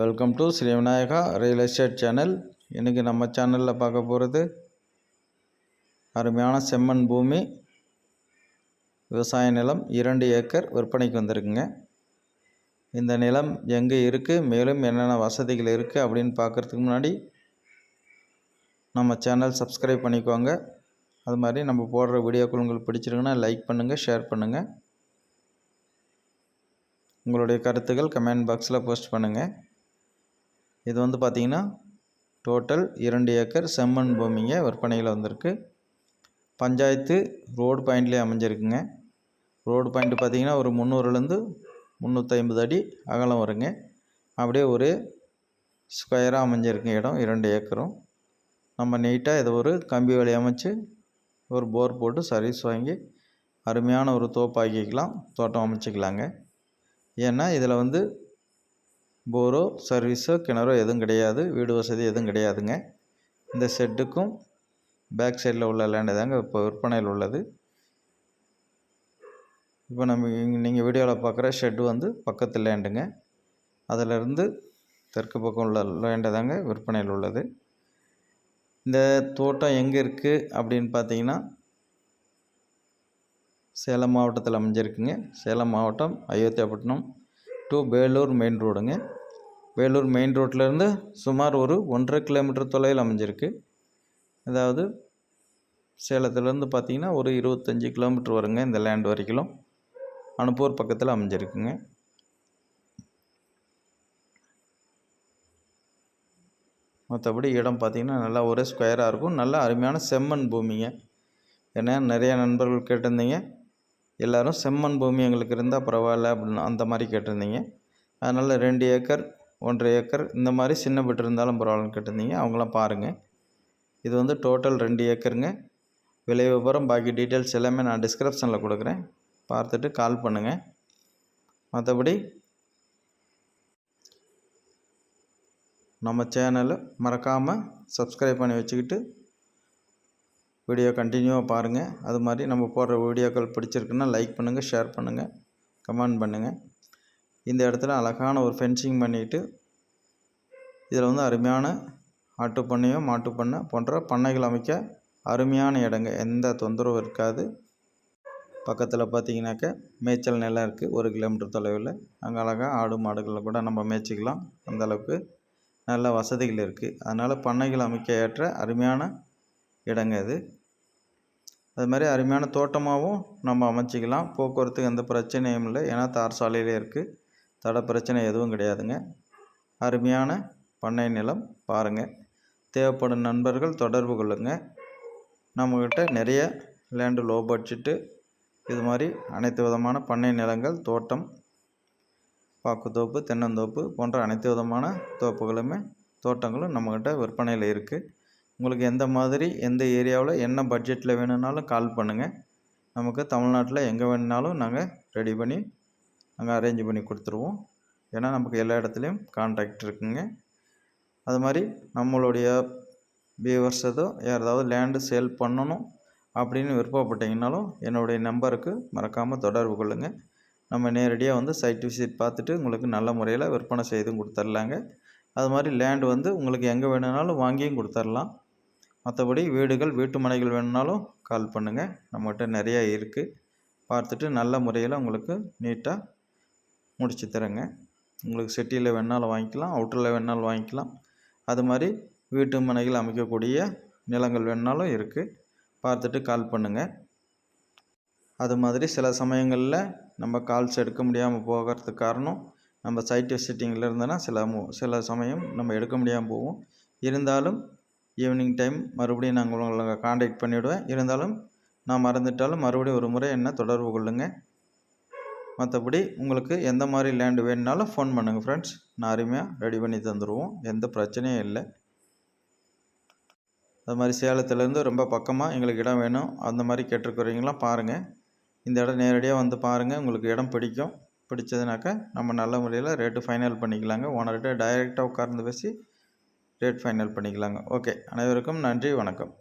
Welcome to Sri Vinayaka real estate channel இன்றைக்கி நம்ம சேனலில் பார்க்க போகிறது அருமையான செம்மண் பூமி விவசாய நிலம் இரண்டு ஏக்கர் விற்பனைக்கு வந்திருக்குங்க. இந்த நிலம் எங்கே இருக்குது மேலும் என்னென்ன வசதிகள் இருக்குது அப்படின்னு பார்க்குறதுக்கு முன்னாடி நம்ம சேனல் சப்ஸ்கிரைப் பண்ணிக்கோங்க. அது மாதிரி நம்ம போடுற வீடியோக்கள் உங்களுக்கு பிடிச்சிருக்குன்னா லைக் பண்ணுங்கள் ஷேர் பண்ணுங்கள் உங்களுடைய கருத்துக்கள் கமெண்ட் பாக்ஸில் போஸ்ட் பண்ணுங்கள் இது வந்து பார்த்திங்கன்னா டோட்டல் இரண்டு ஏக்கர் செம்மண் பூமிங்க விற்பனையில் வந்திருக்கு. பஞ்சாயத்து ரோடு பாயிண்ட்லேயே அமைஞ்சிருக்குங்க. ரோடு பாயிண்ட் பார்த்திங்கன்னா ஒரு முந்நூறுலேருந்து முந்நூற்றி ஐம்பது அடி அகலம் வருங்க. அப்படியே ஒரு ஸ்கொயராக அமைஞ்சிருக்கு இடம் இரண்டு ஏக்கரும். நம்ம நீட்டாக இதை ஒரு கம்பி வழி அமைச்சு ஒரு போர் போட்டு சர்வீஸ் வாங்கி அருமையான ஒரு தோப்பாக்கிக்கலாம் தோட்டம் அமைச்சிக்கலாங்க. ஏன்னா இதில் வந்து போரோ சர்வீஸோ கிணறோ எதுவும் கிடையாது. வீடு வசதி எதுவும் கிடையாதுங்க. இந்த ஷெட்டுக்கும் பேக் சைடில் உள்ள லேண்டு தாங்க இப்போ விற்பனையில் உள்ளது. இப்போ நம்ம இங்கே நீங்கள் வீடியோவில் பார்க்குற ஷெட்டு வந்து பக்கத்து லேண்டுங்க. அதிலிருந்து தெற்கு பக்கம் உள்ள லேண்டு தாங்க விற்பனையில் உள்ளது. இந்த தோட்டம் எங்கே இருக்குது அப்படின்னு பார்த்தீங்கன்னா சேலம் மாவட்டத்தில் அமைஞ்சிருக்குங்க. சேலம் மாவட்டம் அயோத்தியாப்பட்டினம் டு வேலூர் மெயின் ரோடுங்க வேலூர் மெயின் ரோட்லேருந்து சுமார் ஒரு ஒன்றரை கிலோமீட்டர் தொலைவில் அமைஞ்சிருக்கு. அதாவது சேலத்துலேருந்து பார்த்தீங்கன்னா ஒரு இருபத்தஞ்சி கிலோமீட்டர் வருங்க இந்த லேண்ட் வரைக்கும். அனுப்பூர் பக்கத்தில் அமைஞ்சிருக்குங்க. மற்றபடி இடம் பார்த்திங்கன்னா நல்லா ஒரே ஸ்கொயராக இருக்கும். நல்ல அருமையான செம்மண் பூமிங்க. ஏன்னா நிறையா நண்பர்கள் கேட்டிருந்தீங்க. எல்லோரும் செம்மண் பூமி எங்களுக்கு இருந்தால் பரவாயில்ல அப்படின்னு அந்த மாதிரி கேட்டிருந்தீங்க. அதனால் ரெண்டு ஏக்கர் ஒன்றரை ஏக்கர் இந்த மாதிரி சின்ன பிட்டு இருந்தாலும் பரவாயில்லன்னு கேட்டிருந்தீங்க. அவங்களாம் பாருங்கள் இது வந்து டோட்டல் ரெண்டு ஏக்கருங்க. விலை விவரம் பாக்கி டீட்டெயில்ஸ் எல்லாமே நான் டிஸ்கிரிப்ஷனில் கொடுக்குறேன். பார்த்துட்டு கால் பண்ணுங்கள் மற்றபடி நம்ம சேனலை மறக்காமல் சப்ஸ்கிரைப் பண்ணி வச்சுக்கிட்டு வீடியோ கண்டினியூவாக பாருங்கள் அது மாதிரி நம்ம போடுற வீடியோக்கள் பிடிச்சிருக்குன்னா லைக் பண்ணுங்கள் ஷேர் பண்ணுங்கள் கமெண்ட் பண்ணுங்கள் இந்த இடத்துல அழகான ஒரு ஃபென்சிங் பண்ணிவிட்டு இதில் வந்து அருமையான ஆட்டு பண்ணையோ மாட்டு பண்ணை போன்ற பண்ணைகள் அமைக்க அருமையான இடங்க. எந்த தொந்தரவும் இருக்காது. பக்கத்தில் பார்த்தீங்கன்னாக்க மேய்ச்சல் நிலம் இருக்குது ஒரு கிலோமீட்டர் தொலைவில். அங்கே அழகாக ஆடு மாடுகளை கூட நம்ம மேய்ச்சிக்கலாம். அந்தளவுக்கு நல்ல வசதிகள் இருக்குது அதனால் பண்ணைகள் அமைக்க ஏற்ற அருமையான இடங்க இது. அது மாதிரி அருமையான தோட்டமாகவும் நம்ம அமைச்சிக்கலாம். போக்குவரத்துக்கு எந்த பிரச்சனையும் இல்லை. ஏன்னா தார் சாலையிலே இருக்குது தட பிரச்சனை எதுவும் கிடையாதுங்க. அருமையான பண்ணை நிலம் பாருங்கள் தேவைப்படும் நண்பர்கள் தொடர்பு கொள்ளுங்கள் நம்மக்கிட்ட நிறைய லேண்டு லோ பட்ஜெட்டு இது மாதிரி அனைத்து விதமான பண்ணை நிலங்கள் தோட்டம் பாக்குத்தோப்பு தென்னந்தோப்பு போன்ற அனைத்து விதமான தோப்புகளுமே தோட்டங்களும் நம்மக்கிட்ட விற்பனையில் இருக்குது உங்களுக்கு எந்த மாதிரி எந்த ஏரியாவில் என்ன பட்ஜெட்டில் வேணும்னாலும் கால் பண்ணுங்கள் நமக்கு தமிழ்நாட்டில் எங்கே வேணுனாலும் நாங்கள் ரெடி பண்ணி நாங்கள் அரேஞ்ச் பண்ணி கொடுத்துருவோம். ஏன்னா நமக்கு எல்லா இடத்துலையும் கான்டாக்ட் இருக்குங்க. அது மாதிரி நம்மளுடைய வியூவர்ஸ் ஏதோ யாராவது லேண்டு சேல் பண்ணணும் அப்படின்னு விருப்பப்பட்டீங்கனாலும் என்னுடைய நம்பருக்கு மறக்காமல் தொடர்பு கொள்ளுங்கள் நம்ம நேரடியாக வந்து சைட் விசிட் பார்த்துட்டு உங்களுக்கு நல்ல முறையில் விற்பனை செய்தும் கொடுத்துர்லாங்க. அது மாதிரி லேண்டு வந்து உங்களுக்கு எங்கே வேணுனாலும் வாங்கியும் கொடுத்துர்லாம். மற்றபடி வீடுகள் வீட்டு மனைகள் வேணும்னாலும் கால் பண்ணுங்கள் நம்மகிட்ட நிறையா இருக்குது பார்த்துட்டு நல்ல முறையில் உங்களுக்கு நீட்டாக முடித்து தரேங்க. உங்களுக்கு சிட்டியில் வேணாலும் வாங்கிக்கலாம் அவுட்டரில் வேணாலும் வாங்கிக்கலாம். அது மாதிரி வீட்டு மனைகள் அமைக்கக்கூடிய நிலங்கள் வேணாலும் இருக்குது பார்த்துட்டு கால் பண்ணுங்கள் அது மாதிரி சில சமயங்களில் நம்ம கால்ஸ் எடுக்க முடியாமல் போகிறதுக்கு காரணம் நம்ம சைட் விசிட்டிங்கில் இருந்தோன்னா சில சில சமயம் நம்ம எடுக்க முடியாமல் போவோம் இருந்தாலும் ஈவினிங் டைம் மறுபடியும் நாங்கள் உங்களை காண்டாக்ட் பண்ணிவிடுவேன். இருந்தாலும் நான் மறந்துட்டாலும் மறுபடியும் ஒரு முறை என்ன தொடர்பு கொள்ளுங்கள் மற்றபடி உங்களுக்கு எந்த மாதிரி லேண்டு வேணுனாலும் ஃபோன் பண்ணுங்கள் ஃப்ரெண்ட்ஸ் நான் அருமையாக ரெடி பண்ணி தந்துடுவோம் எந்த பிரச்சனையும் இல்லை. அது மாதிரி சேலத்துலேருந்து ரொம்ப பக்கமாக எங்களுக்கு இடம் வேணும். அந்த மாதிரி கேட்டிருக்கிறீங்களாம் பாருங்கள் இந்த இடம் நேரடியாக வந்து பாருங்கள் உங்களுக்கு இடம் பிடிக்கும். பிடிச்சதுனாக்கா நம்ம நல்ல முறையில் ரேட்டு ஃபைனல் பண்ணிக்கலாங்க. ஓனர்கிட்ட டைரெக்டாக உட்கார்ந்து பேசி ரேட் ஃபைனல் பண்ணிக்கலாங்க. ஓகே அனைவருக்கும் நன்றி வணக்கம்.